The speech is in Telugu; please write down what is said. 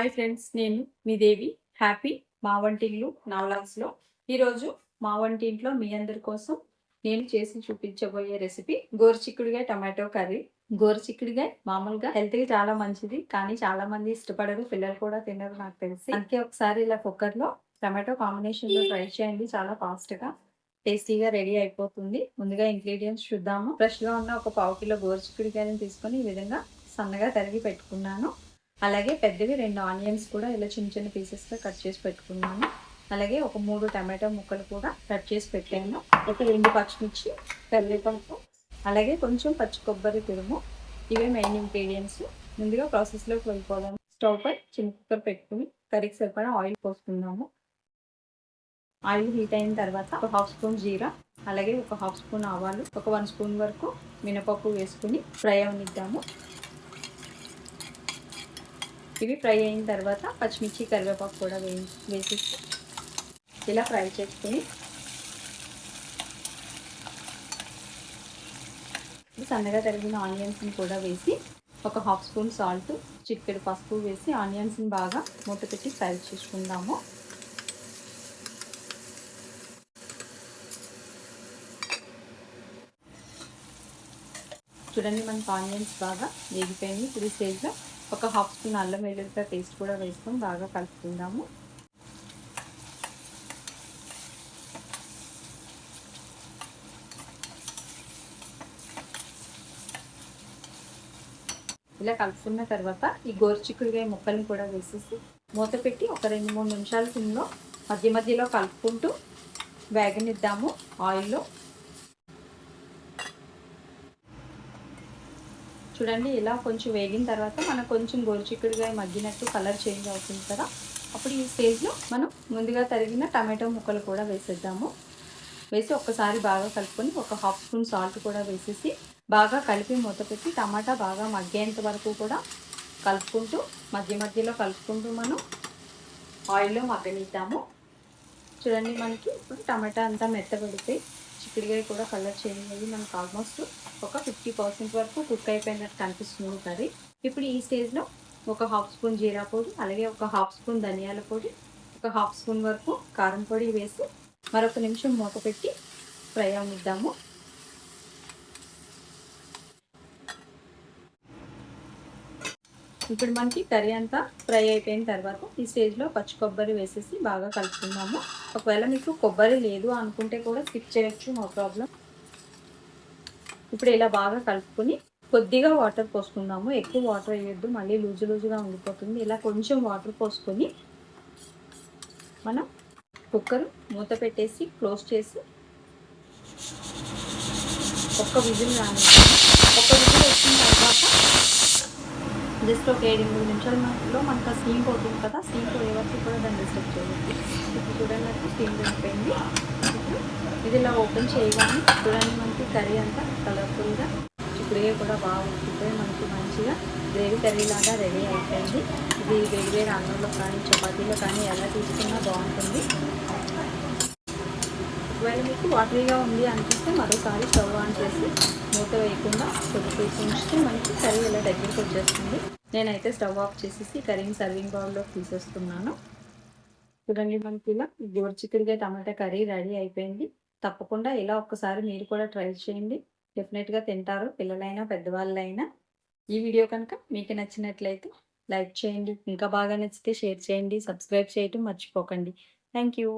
హాయ్ ఫ్రెండ్స్ నేను మీ దేవి. హ్యాపీ మా వంటిల్లు నా ఈరోజు మా వంటింట్లో మీ అందరి కోసం నేను చేసి చూపించబోయే రెసిపీ గోరుచిక్కుడుగా టమాటో కర్రీ. గోరుచిక్కుడుగా మామూలుగా హెల్త్కి చాలా మంచిది కానీ చాలా మంది ఇష్టపడరు పిల్లలు కూడా తినరు నాకు తెలిసి. అందుకే ఒకసారి ఇలా కుక్కర్లో టమాటో కాంబినేషన్లో ట్రై చేయండి చాలా ఫాస్ట్గా టేస్టీగా రెడీ అయిపోతుంది. ముందుగా ఇంగ్రీడియంట్స్ చూద్దాము. ఫ్రెష్గా ఉన్న ఒక పావు కిలో గోరుచిక్కుడుకాయలను తీసుకొని ఈ విధంగా సన్నగా తరిగి పెట్టుకున్నాను. అలాగే పెద్దవి రెండు ఆనియన్స్ కూడా ఇలా చిన్న చిన్న పీసెస్గా కట్ చేసి పెట్టుకున్నాను. అలాగే ఒక మూడు టమాటో ముక్కలు కూడా కట్ చేసి పెట్టాను. ఒక రెండు పచ్చిమిర్చి కరివేపాకు అలాగే కొంచెం పచ్చి కొబ్బరి తురుము. ఇవే మెయిన్ ఇంగ్రీడియంట్స్ ముందుగా ప్రాసెస్లోకి వెళ్ళిపోదాం. స్టవ్ పై చిన్న కుక్కర్ పెట్టుకుని కర్రీకి సరిపడా ఆయిల్ పోసుకుందాము. ఆయిల్ హీట్ అయిన తర్వాత ఒక హాఫ్ స్పూన్ జీరా అలాగే ఒక హాఫ్ స్పూన్ ఆవాలు ఒక వన్ స్పూన్ వరకు మినపప్పు వేసుకుని ఫ్రై అవనిద్దాము. ఇవి ఫ్రై అయిన తర్వాత పచ్చిమిర్చి కరివేపాకు కూడా వే వేసేసి ఇలా ఫ్రై చేసుకుని సన్నగా తరిగిన ఆనియన్స్ని కూడా వేసి ఒక హాఫ్ స్పూన్ సాల్ట్ చిక్కడి పసుపు వేసి ఆనియన్స్ని బాగా మూత పెట్టి ఫ్రై చేసుకుందాము. చూడండి మనకు ఆనియన్స్ బాగా వేగిపోయింది ఇప్పుడు స్టేజ్లో ఒక హాఫ్ స్పూన్ అల్లం వెల్లుల్లిపాయ పేస్ట్ కూడా వేసుకొని బాగా కలుపుకుందాము. ఇలా కలుపుకున్న తర్వాత ఈ గోరుచిక్కుడుగా ముక్కల్ని కూడా వేసేసి మూత పెట్టి ఒక రెండు మూడు నిమిషాల సిమ్లో మధ్య మధ్యలో కలుపుకుంటూ వేగనిద్దాము. ఆయిల్లో చూడండి ఇలా కొంచెం వేగిన తర్వాత మనకు కొంచెం గోరుచిక్కుడుగా మగ్గినట్టు కలర్ చేంజ్ అవుతుంది కదా. అప్పుడు ఈ స్టేజ్లో మనం ముందుగా తరిగిన టమాటో ముక్కలు కూడా వేసేద్దాము. వేసి ఒక్కసారి బాగా కలుపుకొని ఒక హాఫ్ స్పూన్ సాల్ట్ కూడా వేసేసి బాగా కలిపి మూత పెట్టి టమాటా బాగా మగ్గేంత వరకు కూడా కలుపుకుంటూ మధ్య మధ్యలో కలుపుకుంటూ మనం ఆయిల్లో మగ్గనిద్దాము. చూడండి మనకి ఇప్పుడు టమాటా అంతా మెత్తబడితే చిక్కుడుకాయ కూడా కలర్ చేంజ్ అయ్యి మనకు ఆల్మోస్ట్ ఒక ఫిఫ్టీ పర్సెంట్ వరకు కుక్ అయిపోయినట్టు కనిపిస్తుంది కర్రీ. ఇప్పుడు ఈ స్టేజ్లో ఒక హాఫ్ స్పూన్ జీరా పొడి అలాగే ఒక హాఫ్ స్పూన్ ధనియాల పొడి ఒక హాఫ్ స్పూన్ వరకు కారం పొడి వేసి మరొక నిమిషం మూత పెట్టి ఫ్రై అవనిద్దాము. ఇప్పుడు మనకి కర్రీ అంతా ఫ్రై అయిపోయిన తర్వాత ఈ స్టేజ్లో పచ్చి కొబ్బరి వేసేసి బాగా కలుపుకుందాము. ఒకవేళ మీకు కొబ్బరి లేదు అనుకుంటే కూడా స్కిప్ చేయొచ్చు నో ప్రాబ్లం ఇప్పుడు ఇలా బాగా కలుపుకొని కొద్దిగా వాటర్ పోసుకుందాము. ఎక్కువ వాటర్ వేయొద్దు మళ్ళీ లూజు లూజుగా ఉండిపోతుంది. ఇలా కొంచెం వాటర్ పోసుకొని మనం కుక్కర్ మూత పెట్టేసి క్లోజ్ చేసి ఒక్క విజిల్ రాని ఒక్క విజిల్ వచ్చిన తర్వాత జస్ట్ ఒక ఏడు ఎనిమిది నిమిషాలలో మనకు స్టీమ్ పోతుంది కదా. స్టీమ్ పోయేవరకు కూడా దాన్ని డిస్టర్బ్ చేయవచ్చు ఇప్పుడు చూడండి నాకు స్టీమ్ అయిపోయింది ఇప్పుడు ఇది ఇలా ఓపెన్ చేయగానే చూడండి మనకి కర్రీ అంతా కలర్ఫుల్గా చిక్కుడుగా కూడా బాగా మనకి మంచిగా గ్రేవీ కర్రీ లాగా రెడీ అయిపోయింది. ఇది వేడి వేడి అన్నంలో కానీ చపాతీలో కానీ ఎలా తీసుకున్నా బాగుంటుంది. ఒకవేళ మీకు వాటరీగా ఉంది అనిపిస్తే మరోసారి స్టవ్ ఆన్ చేసి మూత వేయకుండా కొద్దిసేపు ఉంచితే మనకి కర్రీ ఇలా దగ్గరికి వచ్చేస్తుంది? నేనైతే స్టవ్ ఆఫ్ చేసేసి కర్రీని సర్వింగ్ బౌల్లో తీసేస్తున్నాను. చూడండి మనకి ఇలా గోరుచిక్కుడుగా టమాటా కర్రీ రెడీ అయిపోయింది. తప్పకుండా ఇలా ఒక్కసారి మీరు కూడా ట్రై చేయండి. డెఫినెట్గా తింటారు పిల్లలైనా పెద్దవాళ్ళైనా. ఈ వీడియో కనుక మీకు నచ్చినట్లయితే లైక్ చేయండి. ఇంకా బాగా నచ్చితే షేర్ చేయండి సబ్స్క్రైబ్ చేయటం మర్చిపోకండి. Thank you